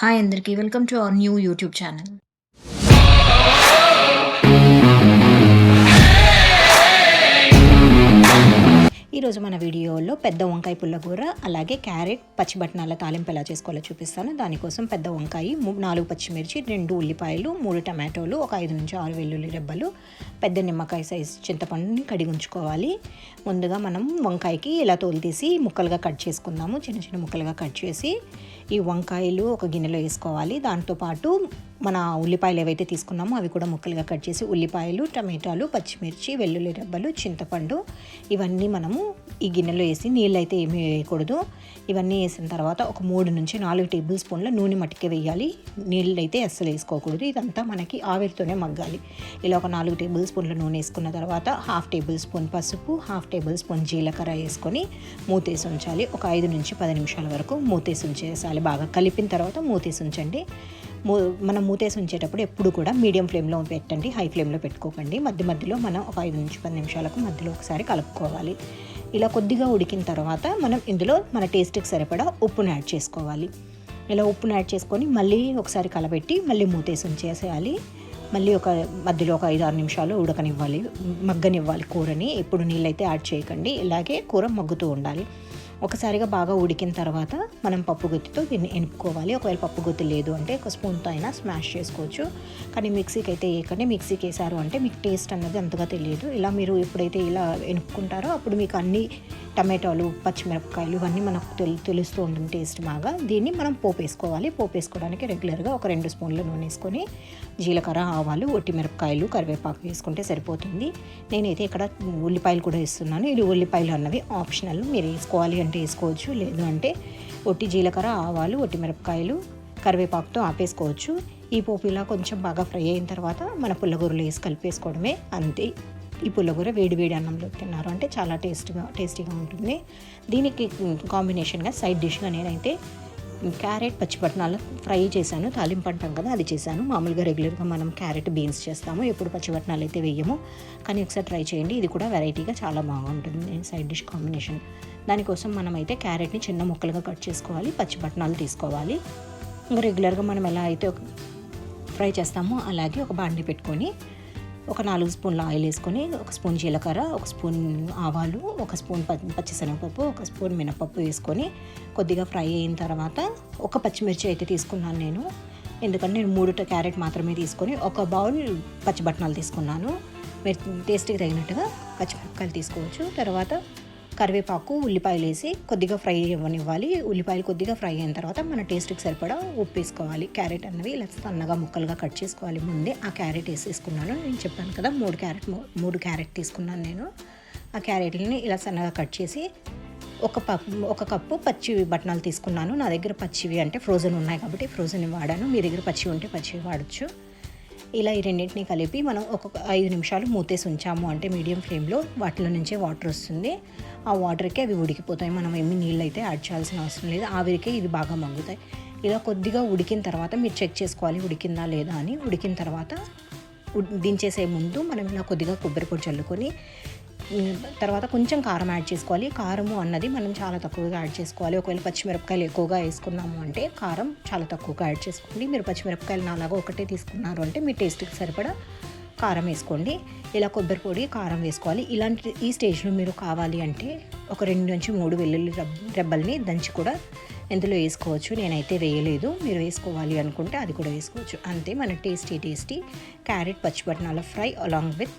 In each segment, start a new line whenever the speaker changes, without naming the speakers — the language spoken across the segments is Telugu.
హాయ్ అందరికీ welcome to our new YouTube channel. ఈరోజు మన వీడియోలో పెద్ద వంకాయ పుల్లకూర అలాగే క్యారెట్ పచ్చిబట్నాల తాలింపు ఎలా చేసుకోవాలో చూపిస్తాను. దానికోసం పెద్ద వంకాయ నాలుగు పచ్చిమిర్చి రెండు ఉల్లిపాయలు మూడు టమాటోలు ఒక ఐదు నుంచి ఆరు వెల్లుల్లి రెబ్బలు పెద్ద నిమ్మకాయ సైజు చింతపండుని కడిగి ఉంచుకోవాలి. ముందుగా మనం వంకాయకి ఇలా తోలితీసి ముక్కలుగా కట్ చేసుకుందాము. చిన్న చిన్న ముక్కలుగా కట్ చేసి ఈ వంకాయలు ఒక గిన్నెలో వేసుకోవాలి. దాంతోపాటు మన ఉల్లిపాయలు ఏవైతే తీసుకున్నామో అవి కూడా ముక్కలుగా కట్ చేసి ఉల్లిపాయలు టమాటాలు పచ్చిమిర్చి వెల్లుల్లి రెబ్బలు చింతపండు ఇవన్నీ మనము ఈ గిన్నెలో వేసి నీళ్ళు అయితే ఏమీ వేయకూడదు. ఇవన్నీ వేసిన తర్వాత ఒక మూడు నుంచి నాలుగు టేబుల్ స్పూన్ల నూనె మట్టికి వేయాలి. నీళ్ళు అయితే అస్సలు వేసుకోకూడదు. ఇదంతా మనకి ఆవిరితోనే మగ్గాలి. ఇలా ఒక నాలుగు టేబుల్ స్పూన్ల నూనె వేసుకున్న తర్వాత హాఫ్ టేబుల్ స్పూన్ పసుపు హాఫ్ టేబుల్ స్పూన్ జీలకర్ర వేసుకొని మూతేసి ఉంచాలి. ఒక ఐదు నుంచి పది నిమిషాల వరకు మూతేసి ఉంచేసాలి బాగా కలిపిన తర్వాత మూతేసి ఉంచండి. మనం మూతేసి ఉంచేటప్పుడు ఎప్పుడు కూడా మీడియం ఫ్లేమ్లో పెట్టండి హై ఫ్లేమ్లో పెట్టుకోకండి. మధ్య మధ్యలో మనం ఒక ఐదు నుంచి పది నిమిషాలకు మధ్యలో ఒకసారి కలుపుకోవాలి. ఇలా కొద్దిగా ఉడికిన తర్వాత మనం ఇందులో మన టేస్ట్కి సరిపడా ఉప్పును యాడ్ చేసుకోవాలి. ఇలా ఉప్పును యాడ్ చేసుకొని మళ్ళీ ఒకసారి కలబెట్టి మళ్ళీ మూతేసి ఉంచేసేయాలి. మళ్ళీ ఒక మధ్యలో ఒక ఐదు ఆరు నిమిషాలు ఉడకనివ్వాలి మగ్గనివ్వాలి కూరని. ఎప్పుడు నీళ్ళైతే యాడ్ చేయకండి ఇలాగే కూర మగ్గుతూ ఉండాలి. ఒకసారిగా బాగా ఉడికిన తర్వాత మనం పప్పు గుత్తితో దీన్ని ఎనుపుకోవాలి ఒకవేళ పప్పు గుత్తి లేదు అంటే ఒక స్పూన్తో అయినా స్మాష్ చేసుకోవచ్చు. కానీ మిక్సీకి అయితే వేయకండి. మిక్సీకి వేసారు అంటే మీకు టేస్ట్ అన్నది అంతగా తెలియదు. ఇలా మీరు ఎప్పుడైతే ఇలా ఎనుపుకుంటారో అప్పుడు మీకు అన్ని టమాటాలు పచ్చిమిరపకాయలు ఇవన్నీ మనకు తెలు తెలుస్తూ ఉంటుంది టేస్ట్ బాగా. దీన్ని మనం పోపు వేసుకోవాలి పోపు వేసుకోవడానికి రెగ్యులర్గా ఒక రెండు స్పూన్ల నూనె వేసుకొని జీలకర్ర ఆవాలు ఒట్టి మిరపకాయలు కరివేపాకు వేసుకుంటే సరిపోతుంది. నేనైతే ఇక్కడ ఉల్లిపాయలు కూడా వేస్తున్నాను. ఇది ఉల్లిపాయలు అన్నవి ఆప్షనల్. మీరు వేసుకోవాలి అంటే వేసుకోవచ్చు. లేదు అంటే ఒట్టి జీలకర్ర ఆవాలు ఒట్టి మిరపకాయలు కరివేపాకుతో ఆపేసుకోవచ్చు. ఈ పోపు ఇలా కొంచెం బాగా ఫ్రై అయిన తర్వాత మన పుల్లగూరలు వేసి కలిపేసుకోవడమే అంతే. ఈ పుల్లగూర వేడి వేడి అన్నంలో తిన్నారు అంటే చాలా టేస్ట్గా టేస్టీగా ఉంటుంది. దీనికి కాంబినేషన్గా సైడ్ డిష్గా నేనైతే క్యారెట్ పచ్చిపట్నాలు ఫ్రై చేశాను. తాలింపు అంటాం కదా అది చేశాను. మామూలుగా రెగ్యులర్గా మనం క్యారెట్ బీన్స్ చేస్తాము. ఎప్పుడు పచ్చిపట్నాలు అయితే వేయము. కానీ ఒకసారి ట్రై చేయండి. ఇది కూడా వెరైటీగా చాలా బాగుంటుంది. Side dish combination. దానికోసం మనమైతే క్యారెట్ని చిన్న ముక్కలుగా కట్ చేసుకోవాలి. పచ్చిపట్నాలు తీసుకోవాలి. ఇంకా రెగ్యులర్గా మనం ఎలా అయితే ఫ్రై చేస్తామో అలాగే ఒక బాండి పెట్టుకొని ఒక నాలుగు స్పూన్ల ఆయిల్ వేసుకొని ఒక స్పూన్ జీలకర్ర ఒక స్పూన్ ఆవాలు ఒక స్పూన్ పచ్చిశనగపప్పు ఒక స్పూన్ మినపప్పు వేసుకొని కొద్దిగా ఫ్రై అయిన తర్వాత ఒక పచ్చిమిర్చి అయితే తీసుకున్నాను నేను. ఎందుకంటే నేను మూడు క్యారెట్ మాత్రమే తీసుకొని ఒక బౌల్ పచ్చిబట్టనాలు తీసుకున్నాను. మీరు టేస్ట్కి తగినట్టుగా పచ్చిమిరపకాయలు తీసుకోవచ్చు. తర్వాత కరివేపాకు ఉల్లిపాయలు వేసి కొద్దిగా ఫ్రై ఇవ్వనివ్వాలి. ఉల్లిపాయలు కొద్దిగా ఫ్రై అయిన తర్వాత మన టేస్ట్కి సరిపడా ఉప్పు వేసుకోవాలి. క్యారెట్ అన్నవి ఇలా సన్నగా ముక్కలుగా కట్ చేసుకోవాలి. ముందే ఆ క్యారెట్ వేసేసుకున్నాను. నేను చెప్పాను కదా మూడు క్యారెట్ మూ- మూడు క్యారెట్ తీసుకున్నాను నేను. ఆ క్యారెట్లని ఇలా సన్నగా కట్ చేసి ఒక పప్పు ఒక కప్పు పచ్చివి బట్టనాలు తీసుకున్నాను. నా దగ్గర పచ్చివి అంటే ఫ్రోజన్ ఉన్నాయి కాబట్టి ఫ్రోజన్ వాడాను. మీ దగ్గర పచ్చివి ఉంటే పచ్చివి వాడచ్చు. ఇలా ఈ రెండింటిని కలిపి మనం ఒక్కొక్క ఐదు నిమిషాలు మూతేసి ఉంచాము. అంటే మీడియం ఫ్లేమ్లో వాటిలో నుంచే వాటర్ వస్తుంది. ఆ వాటర్కి అవి ఉడికిపోతాయి. మనం ఏమి నీళ్ళు అయితే యాడ్ చేయాల్సిన అవసరం లేదు. ఆవిరికే ఇవి బాగా మగ్గుతాయి ఇలా కొద్దిగా ఉడికిన తర్వాత మీరు చెక్ చేసుకోవాలి. ఉడికిందా లేదా అని. ఉడికిన తర్వాత ఉడ్- దించేసే ముందు మనం ఇలా కొద్దిగా కొబ్బరి పొడి చల్లుకొని తర్వాత కొంచెం కారం యాడ్ చేసుకోవాలి. కారము అన్నది మనం చాలా తక్కువగా యాడ్ చేసుకోవాలి. ఒకవేళ పచ్చిమిరపకాయలు ఎక్కువగా వేసుకున్నాము అంటే కారం చాలా తక్కువగా యాడ్ చేసుకోండి. మీరు పచ్చిమిరపకాయలు నాలాగా ఒకటే తీసుకున్నారు అంటే మీ టేస్ట్కి సరిపడా కారం వేసుకోండి. ఇలా కొబ్బరి పొడి కారం వేసుకోవాలి. ఇలాంటి ఈ స్టేజ్లో మీరు కావాలి అంటే ఒక రెండు నుంచి మూడు వెల్లుల్లి రెబ్బల్ని దంచి కూడా ఇందులో వేసుకోవచ్చు. నేనైతే వేయలేదు. మీరు వేసుకోవాలి అనుకుంటే అది కూడా వేసుకోవచ్చు. అంతే మన టేస్టీ టేస్టీ క్యారెట్ పచ్చిబట్నాల ఫ్రై అలాంగ్ విత్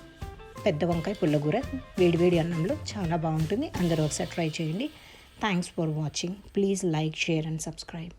పెద్ద వంకాయ పుల్లగూర వేడివేడి అన్నంలో చాలా బాగుంటుంది. అందరూ ఒకసారి ట్రై చేయండి. Thanks for watching please like share and subscribe